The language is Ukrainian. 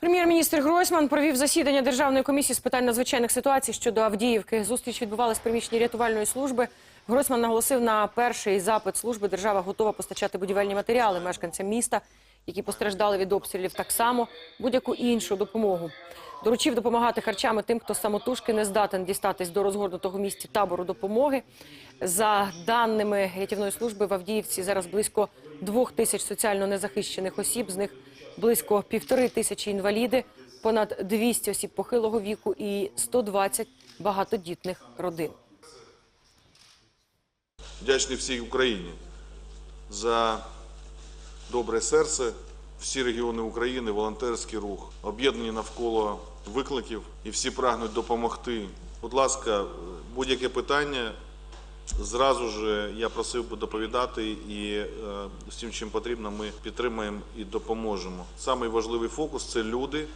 Прем'єр-міністр Гройсман провів засідання Державної комісії з питань надзвичайних ситуацій щодо Авдіївки. Зустріч відбувалась в приміщенні рятувальної служби. Гройсман наголосив на перший запит служби. Держава готова постачати будівельні матеріали мешканцям міста, які постраждали від обстрілів, так само будь-яку іншу допомогу. Доручив допомагати харчами тим, хто самотужки не здатен дістатись до розгорнутого місті табору допомоги. За даними рятівної служби, в Авдіївці зараз близько двох тисяч соціально незахищених осіб. З них близько півтори тисячі інваліди, понад 200 осіб похилого віку і 120 багатодітних родин. Вдячний всій Україні за добре серце, всі регіони України, волонтерський рух, об'єднані навколо викликів і всі прагнуть допомогти. Будь ласка, будь-яке питання. Зразу ж я просив би доповідати і е, всім, чим потрібно, ми підтримаємо і допоможемо. Самий важливий фокус це люди,